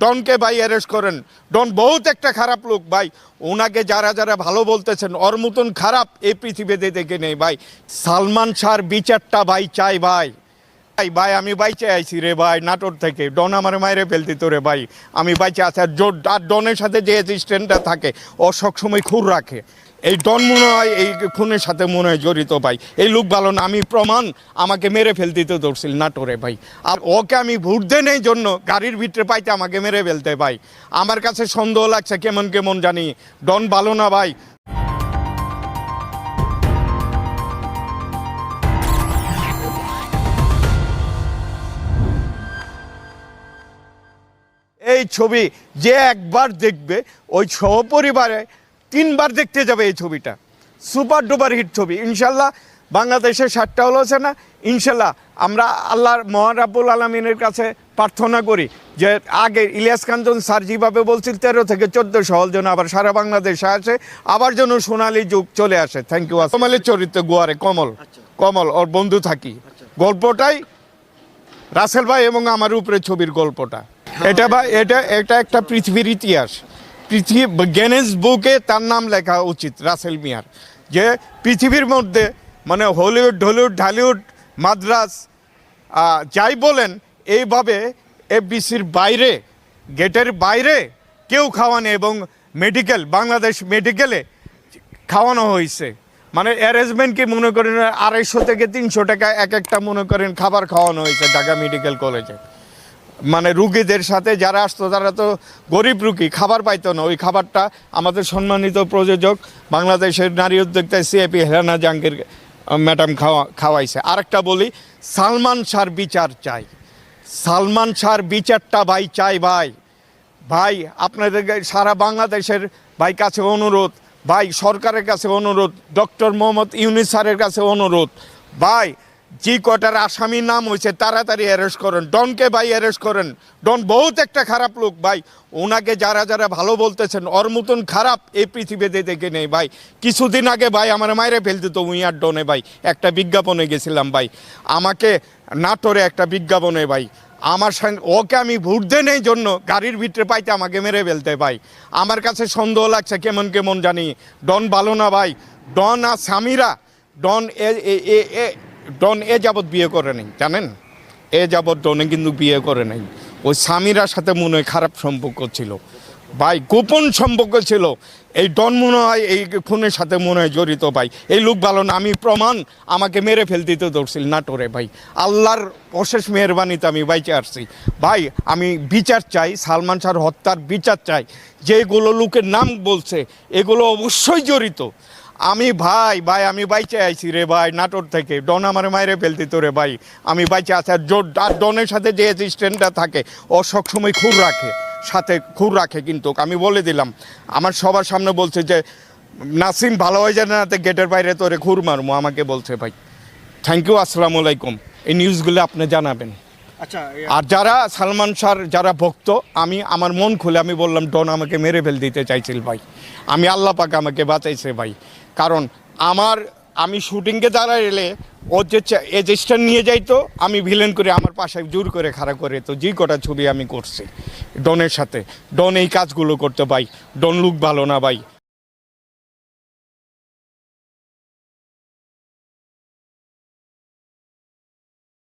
ডনকে ভাই অ্যারেস্ট করেন। ডন বহুত একটা খারাপ লোক ভাই। ওনাকে যারা যারা ভালো বলতেছেন, ওর মতন খারাপ এই পৃথিবীতে দেখে নেই ভাই। সালমান শাহর বিচারটা ভাই চাই ভাই। ভাই ভাই, আমি বাইচে আইছি রে ভাই নাটোর থেকে। ডন আমার মায়েরে ফেলতি তো রে ভাই। আমি বাইচে আছি আর ডনের সাথে যে অ্যাসিস্ট্যান্টটা থাকে, ও সবসময় খুর রাখে। এই ডন মনে হয় এই খুনের সাথে মনে হয় জড়িত ভাই। এই লোক ভালো না, আমি প্রমাণ, আমাকে মেরে ফেলতে তো ধরছিল নাটোরে ভাই। আর ওকে আমি ভোট দেন এই জন্য গাড়ির ভিতরে পাইতে আমাকে মেরে ফেলতে ভাই। আমার কাছে সন্দেহ লাগছে কেমন কেমন জানি, ডন ভালো না ভাই। এই ছবি যে একবার দেখবে, ওই সহপরিবারে তিনবার দেখতে যাবে এই ছবিটা। সুপার ডুপার হিট ছবি। ইনশাল্লাহ বাংলাদেশের সাতটা হলো আছে না? ইনশাল্লাহ আমরা আল্লাহর মহারাবুল আলমিনের কাছে প্রার্থনা করি যে আগে ইলিয়াস কাঞ্চন স্যার যেভাবে বলছিল তেরো থেকে চোদ্দ সহল যেন আবার সারা বাংলাদেশে আসে আবার যেন সোনালি যুগ চলে আসে। থ্যাংক ইউ কমলের চরিত্র গোয়ারে কমল। কমল ওর বন্ধু থাকি। গল্পটাই রাসেল ভাই এবং আমার উপরে ছবির গল্পটা। এটা বা এটা এটা একটা পৃথিবীর ইতিহাস। পৃথিবী গেনেস বুকে তার নাম লেখা উচিত, রাসেল মিয়ার। যে পৃথিবীর মধ্যে মানে হলিউড, ঢলিউড, ঢালিউড, মাদ্রাস যাই বলেন, এইভাবে এফবিসির বাইরে, গেটের বাইরে কেউ খাওয়ানে এবং মেডিকেল, বাংলাদেশ মেডিকেলে খাওয়ানো হয়েছে। মানে অ্যারেঞ্জমেন্ট কি মনে করেন, আড়াইশো থেকে তিনশো টাকা এক একটা মনে করেন খাবার খাওয়ানো হয়েছে ঢাকা মেডিকেল কলেজে। মানে রুগীদের সাথে যারা আসতো, তারা তো গরিব রুগী, খাবার পাইতো না। ওই খাবারটা আমাদের সম্মানিত প্রযোজক, বাংলাদেশের নারী উদ্যোক্তা সিএপি হেরানা জাহাঙ্গীর ম্যাডাম খাওয়া, খাওয়াইছে। আরেকটা বলি, সালমান শাহর বিচার চাই। সালমান শাহর বিচারটা ভাই চাই ভাই। ভাই, আপনাদের সারা বাংলাদেশের ভাই কাছে অনুরোধ। ভাই, সরকারের কাছে অনুরোধ। ডক্টর মোহাম্মদ ইউনিস স্যারের কাছে অনুরোধ। ভাই যে কটার আসামির নাম হয়েছে তাড়াতাড়ি অ্যারেস্ট করেন। ডনকে ভাই অ্যারেস্ট করেন। ডন বহুত একটা খারাপ লোক ভাই। ওনাকে যারা যারা ভালো বলতেছেন, ওর মতন খারাপ এই পৃথিবীতে দেখে নেই ভাই। কিছুদিন আগে ভাই আমার মায়েরে ফেলতে তো আর ডনে ভাই। একটা বিজ্ঞাপনে গেছিলাম ভাই। আমাকে নাটোরে একটা বিজ্ঞাপনে ভাই। আমার সঙ্গে ওকে আমি ভোট দেন এই জন্য গাড়ির ভিতরে পাইতে আমাকে মেরে ফেলতে ভাই। আমার কাছে সন্দেহ লাগছে কেমন কেমন জানি। ডন ভালো না ভাই। ডন আর স্বামীরা, ডন এ ডন এ যাবৎ বিয়ে করে নেই, জানেন? এ যাবৎ ডনে কিন্তু বিয়ে করে নেই। ওই স্বামীরার সাথে মনে হয় খারাপ সম্পর্ক ছিল। ভাই, গোপন সম্পর্ক ছিল। এই ডন মনে হয় এই খুনের সাথে মনে হয় জড়িত ভাই। এই লোক ভালো না, আমি প্রমাণ আমাকে মেরে ফেলতে তো ধরছিল নাটোরে ভাই। আল্লাহর অশেষ মেহরবানিতে আমি বাইচে আসছি। ভাই, আমি বিচার চাই, সালমান শাহর হত্যার বিচার চাই। যেগুলো লোকের নাম বলছে, এগুলো অবশ্যই জড়িত। আমি ভাই ভাই আমি বাইচে আইছি রে ভাই নাটোর থেকে। ডন আমার মায়েরে ফেলতি তো রে ভাই। আমি বাইচে আছি আর জোর আর ডনের সাথে যে অ্যাসিস্ট্যান্টটা থাকে ও সবসময় খুর রাখে সাথে খুর রাখে কিন্তু। আমি বলে দিলাম আমার সবার সামনে বলছে যে নাসিম ভালো হয়ে যায় না গেটের বাইরে তোরে খুর মারমো? আমাকে বলছে ভাই। থ্যাংক ইউ আসসালামু আলাইকুম। এই নিউজগুলো আপনি জানাবেন। আচ্ছা আর যারা সালমান শাহর যারা ভক্ত আমি আমার মন খুলে আমি বললাম ডন আমাকে মেরে ফেল দিতে চাইছিল ভাই। আমি আল্লাহ পাক আমাকে বাঁচাইছে ভাই। কারণ আমার, আমি শুটিংকে দ্বারা এলে ও যে এজেস্টার নিয়ে যাইতো, আমি ভিলেন করে আমার পাশায় জোর করে খাড়া করে তো যে কটা ছবি আমি করছি। ডনের সাথে। ডন এই কাজগুলো করতে পাই। ডন লুক ভালো না ভাই।